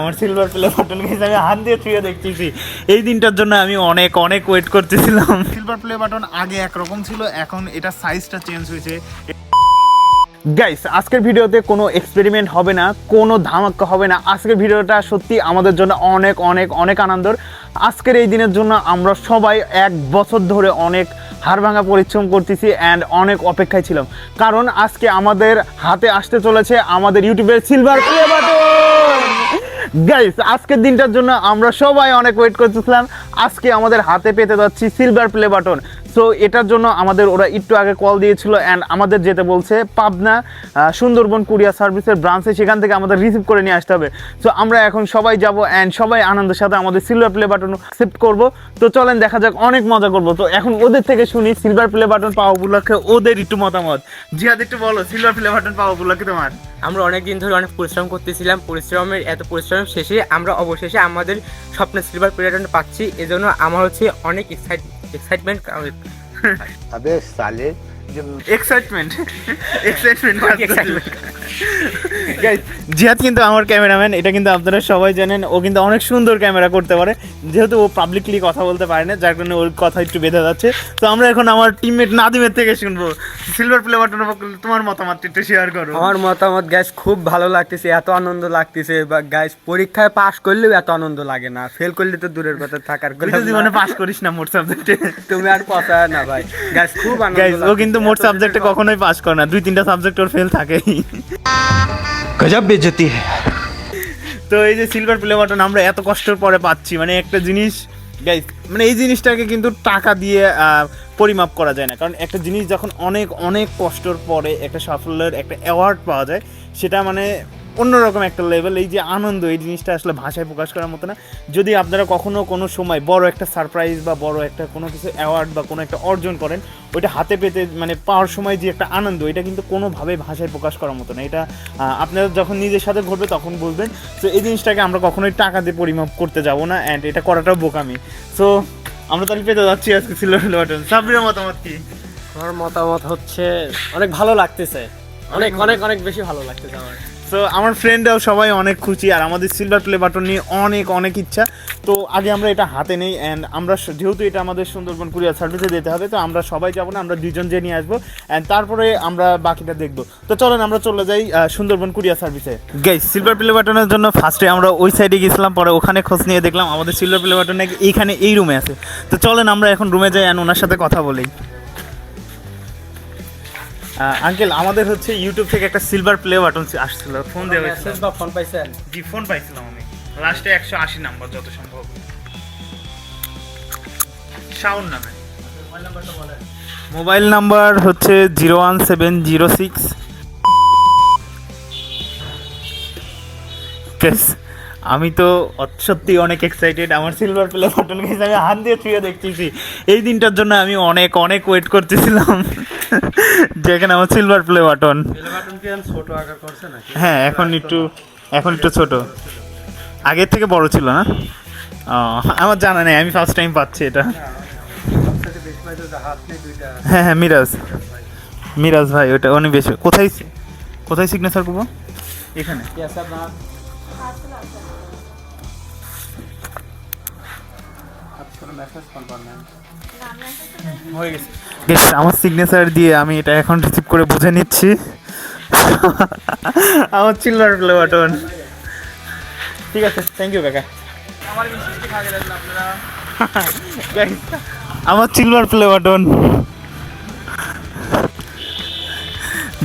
আমার silver play button গেছে আমি হাত দিয়ে ছুঁয়ে দেখতেছি। এই দিনটার জন্য আমি অনেক অনেক ওয়েট করতেছিলাম। সিলভার প্লে বাটন আগে একরকম ছিল এখন এটা সাইজটা চেঞ্জ হয়েছে। গাইস আজকের ভিডিওতে কোনো এক্সপেরিমেন্ট হবে না কোনো ধামাক্কা হবে না। আজকের ভিডিওটা সত্যি আমাদের জন্য অনেক অনেক অনেক আনন্দর। আজকের এই দিনের জন্য আমরা সবাই এক বছর ধরে অনেক হাড়ভাঙা পরিশ্রম করতেছি অ্যান্ড অনেক অপেক্ষায় ছিলাম। কারণ আজকে আমাদের হাতে আসতে চলেছে আমাদের ইউটিউবের সিলভার প্লে বাটন গাইস আজকের দিনটার জন্য আমরা সবাই অনেক ওয়েট করতেছিলাম। আজকে আমাদের হাতে পেতে যাচ্ছি সিলভার প্লে বাটন সো এটার জন্য আমাদের ওরা একটু আগে কল দিয়েছিল অ্যান্ড আমাদের যেতে বলছে, পাবনা সুন্দরবন কুরিয়ার সার্ভিসের ব্রাঞ্চে সেখান থেকে আমাদের রিসিভ করে নিয়ে আসতে হবে। সো আমরা এখন সবাই যাব অ্যান্ড সবাই আনন্দের সাথে আমাদের সিলভার প্লে বাটন অ্যাকসেপ্ট করব। তো চলেন, দেখা যাক, অনেক মজা করব। তো এখন ওদের থেকে শুনি সিলভার প্লে বাটন পাওয়া উপলক্ষে ওদের একটু মতামত। জিহাদ একটু বলো সিলভার প্লে বাটন পাওয়া উপলক্ষে তোমার। আমরা অনেক দিন ধরে অনেক পরিশ্রম করতেছিলাম, পরিশ্রমের, এত পরিশ্রম শেষে আমরা অবশেষে আমাদের স্বপ্নের সিলভার প্লেটন পাচ্ছি। এজন্য আমার হচ্ছে অনেক एक्साइटमेंट का अबे साले এক্সাইটমেন্ট এক্সাইটমেন্ট জিহাদ কিন্তু আমার ক্যামেরাম্যান এটা কিন্তু আপনারা সবাই জানেন। ও কিন্তু অনেক সুন্দর ক্যামেরা করতে পারে। যেহেতু ও পাবলিকলি কথা বলতে পারে না যার কারণে ওর কথা একটু বেঁধে যাচ্ছে। তো আমরা এখন আমার টিমমেট নাদিমের থেকে শুনব। সিলভার প্লে বাটনের তোমার মতামত একটু শেয়ার করো। আমার মতামত গ্যাস খুব ভালো লাগতেছে এত আনন্দ লাগতেছে। বা গ্যাস পরীক্ষায় পাশ করলেও এত আনন্দ লাগে না। ফেল করলে তো দূরের কথা থাকার জীবনে পাস করিস না মোট সাবজেক্টে তুমি আর কথা না ভাই। গ্যাস খুব আনন্দ ও কিন্তু মোট সাবজেক্টে কখনোই পাস করে না। দুই তিনটা সাবজেক্ট ওর ফেল থাকেই। গজব বেজতি তো এই যে সিলভার প্লে বাটন আমরা এত কষ্টের পরে পাচ্ছি। মানে একটা জিনিস গাইস মানে এই জিনিসটাকে কিন্তু টাকা দিয়ে পরিমাপ করা যায় না। কারণ একটা জিনিস যখন অনেক অনেক কষ্টর পরে একটা সাফল্যের একটা অ্যাওয়ার্ড পাওয়া যায় সেটা মানে অন্যরকম একটা লেভেল এই যে আনন্দ, এই জিনিসটা আসলে ভাষায় প্রকাশ করার মতো না। যদি আপনারা কখনো কোনো সময় বড় একটা সারপ্রাইজ বা বড় একটা কোনো কিছু অ্যাওয়ার্ড বা কোনো একটা অর্জন করেন, ওইটা হাতে পেতে মানে পাওয়ার সময় যে একটা আনন্দ, এটা কিন্তু কোনোভাবে ভাষায় প্রকাশ করার মতো না। এটা আপনারা যখন নিজের সাথে ঘটবে তখন বুঝবেন তো এই জিনিসটাকে আমরা কখনোই টাকা দিয়ে পরিমাপ করতে যাব না অ্যান্ড এটা করাটাও বোকামি। সো আমরা তাহলে পেতে যাচ্ছি আজকে বাটন সাবরির মতামত কি? আমার মতামত হচ্ছে, অনেক ভালো লাগতেছে। অনেক অনেক অনেক বেশি ভালো লাগতেছে আমার। তো আমার ফ্রেন্ডরাও সবাই অনেক খুশি আর আমাদের সিলভার প্লে বাটন নিয়ে অনেক অনেক ইচ্ছা। তো আগে আমরা এটা হাতে নেই অ্যান্ড আমরা যেহেতু এটা আমাদের সুন্দরবন কুরিয়ার সার্ভিসে দিতে হবে, তো আমরা সবাই যাব না, আমরা দুজন যে নিয়ে আসব অ্যান্ড তারপরে আমরা বাকিটা দেখব। তো চলেন আমরা চলে যাই সুন্দরবন কুরিয়ার সার্ভিসে গাই সিলভার প্লে বাটনের জন্য ফার্স্টে আমরা ওই সাইডে গেছিলাম পরে ওখানে খোঁজ নিয়ে দেখলাম আমাদের সিলভার প্লে বাটন নাকি এইখানে এই রুমে আছে। তো চলেন আমরা এখন রুমে যাই অ্যান্ড ওনার সাথে কথা বলি। আঙ্কেল আমাদের হচ্ছে ইউটিউব থেকে একটা সিলভার প্লে বাটন আসছিল। ফোন দেওয়া হয়েছিল বা ফোন পাইছেন? জি ফোন পাইছিলাম আমি। লাস্টে একশো আশি নাম্বার যত সম্ভব। শাওন নামে। মোবাইল নাম্বার হচ্ছে zero one seven zero six আমি তো সত্যি অনেক এক্সাইটেড আমার সিলভার প্লে বাটন গেছে আমি হাত দিয়ে ছুঁয়ে দেখতেছি। এই দিনটার জন্য আমি অনেক অনেক ওয়েট করতেছিলাম। যেখানে আমার সিলভার প্লে বাটন বাটন ছোট আকার করছে নাকি? হ্যাঁ এখন একটু এখন একটু ছোট। আগের থেকে বড় ছিল না? আমার জানা নেই আমি ফার্স্ট টাইম পাচ্ছি এটা। হ্যাঁ হ্যাঁ মিরাজ। মিরাজ ভাই ওটা অনেক বেশি। কোথায় কোথায় সিগনেচার করব এখানে। মেসেজ হয়ে গেছে। আমার সিগনেচার দিয়ে আমি এটা এখন রিসিভ করে বুঝে নিচ্ছি। আমার সিলভার প্লে বাটন ঠিক আছে থ্যাংক ইউ কাকা। আমার silver play button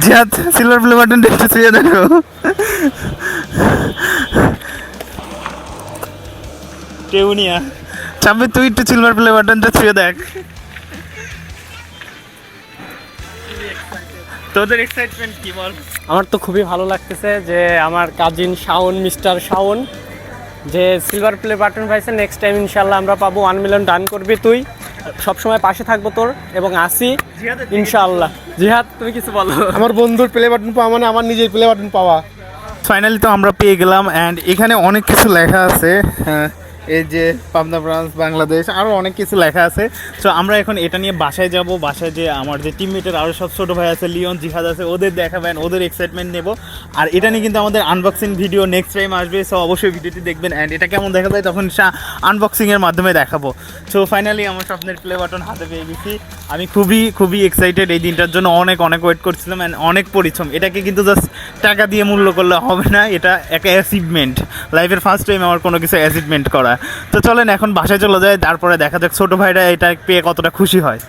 Jihad silver play button একটু দেখো। কেউনিয়া চাপে তুই একটু সিলভার প্লে বাটনটা ছুঁয়ে দেখ। তোদের এক্সাইটমেন্ট কি বল? আমার তো খুবই ভালো লাগতেছে যে আমার কাজিন শাওন মিস্টার শাওন যে সিলভার প্লে বাটন পাইছে নেক্সট টাইম ইনশাল্লাহ আমরা পাবো ওয়ান মিলিয়ন ডান করবি তুই। সবসময় পাশে থাকব তোর এবং আসি ইনশাআল্লাহ। জিহাদ তুমি কিছু বলো? আমার বন্ধুর প্লে বাটন পাওয়া মানে আমার নিজের প্লে বাটন পাওয়া। ফাইনালি তো আমরা পেয়ে গেলাম অ্যান্ড এখানে অনেক কিছু লেখা আছে। হ্যাঁ, এই যে পাবনা ব্রাঞ্চ, বাংলাদেশ আরও অনেক কিছু লেখা আছে। তো আমরা এখন এটা নিয়ে বাসায় যাব। বাসায় যে আমার যে টিমমেটের আরও সব ছোটো ভাই আছে, লিওন, জিহাদ আছে, ওদের দেখাবেন, ওদের এক্সাইটমেন্ট নেব। আর এটা নিয়ে কিন্তু আমাদের আনবক্সিং ভিডিও নেক্সট টাইম আসবে সো অবশ্যই ভিডিওটি দেখবেন। অ্যান্ড এটা কেমন দেখা যায় তখন আনবক্সিংয়ের মাধ্যমে দেখাবো। সো ফাইনালি আমার স্বপ্নের প্লে বাটন হাতে পেয়ে গেছি। আমি খুবই খুবই এক্সাইটেড এই দিনটার জন্য। অনেক অনেক ওয়েট করছিলাম অ্যান্ড অনেক পরিশ্রম। এটাকে কিন্তু জাস্ট টাকা দিয়ে মূল্য করলে হবে না। এটা একটা অ্যাচিভমেন্ট লাইফের ফার্স্ট টাইম আমার কোনো কিছু অ্যাচিভমেন্ট করা। তো চলেন এখন বাসায় চলে যায় তারপরে দেখা যাক ছোটো ভাইরা এটা পেয়ে কতটা খুশি হয়।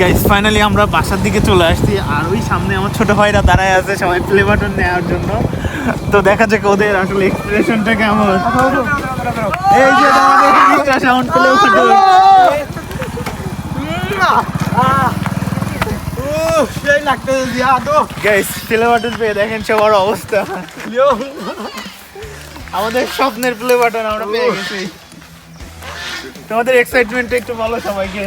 গাইস ফাইনালি আমরা বাসার দিকে চলে আসছি আর ওই সামনে আমার ছোট ভাইরা দাঁড়ায় আছে সবাই প্লে বাটন নেওয়ার জন্য। তো দেখা যাক ওদের আসলে এক্সপ্রেশনটা কেমন। এই যে আমাদের সাউন্ড প্লে বাটন সেই লাগতেছে ও। গাইস প্লে বাটন পেয়ে দেখেন সবার অবস্থা। আমাদের স্বপ্নের প্লে বাটন আমরা পেয়ে গেছি। তোমাদের এক্সাইটমেন্ট একটু বলো সবাইকে।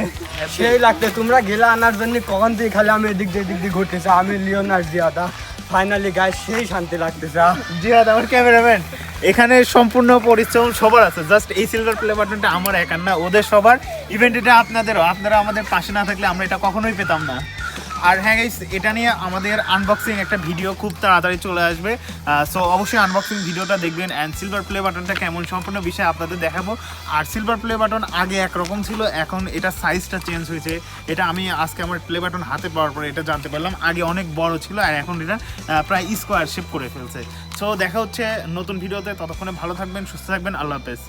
সেই লাগতে তোমরা গেলা আনার জন্য কখন থেকে খালি আমি এদিক দিয়ে এদিক দিয়ে ঘুরতেছে? আমি লিওনার জিয়াদা। ফাইনালি গায়ে সেই শান্তি লাগতেছে জিহাদ আমার ক্যামেরাম্যান এখানে সম্পূর্ণ পরিশ্রম সবার আছে। জাস্ট এই সিলভার প্লে বাটনটা আমার একার না ওদের সবার। ইভেন্ট এটা আপনাদেরও আপনারা আমাদের পাশে না থাকলে আমরা এটা কখনোই পেতাম না। আর হ্যাঁ গাইস এটা নিয়ে আমাদের আনবক্সিং একটা ভিডিও খুব তাড়াতাড়ি চলে আসবে। সো অবশ্যই আনবক্সিং ভিডিওটা দেখবেন অ্যান্ড সিলভার প্লে বাটনটা কেমন সম্পূর্ণ বিষয় আপনাদের দেখাবো। আর সিলভার প্লে বাটন আগে একরকম ছিল, এখন এটা সাইজটা চেঞ্জ হয়েছে। এটা আমি আজকে আমার প্লে বাটন হাতে পাওয়ার পরে এটা জানতে পারলাম। আগে অনেক বড় ছিল আর এখন এটা প্রায় স্কোয়ার শেপ করে ফেলছে। সো দেখা হচ্ছে নতুন ভিডিওতে ততক্ষণে ভালো থাকবেন, সুস্থ থাকবেন, আল্লাহ হাফেজ।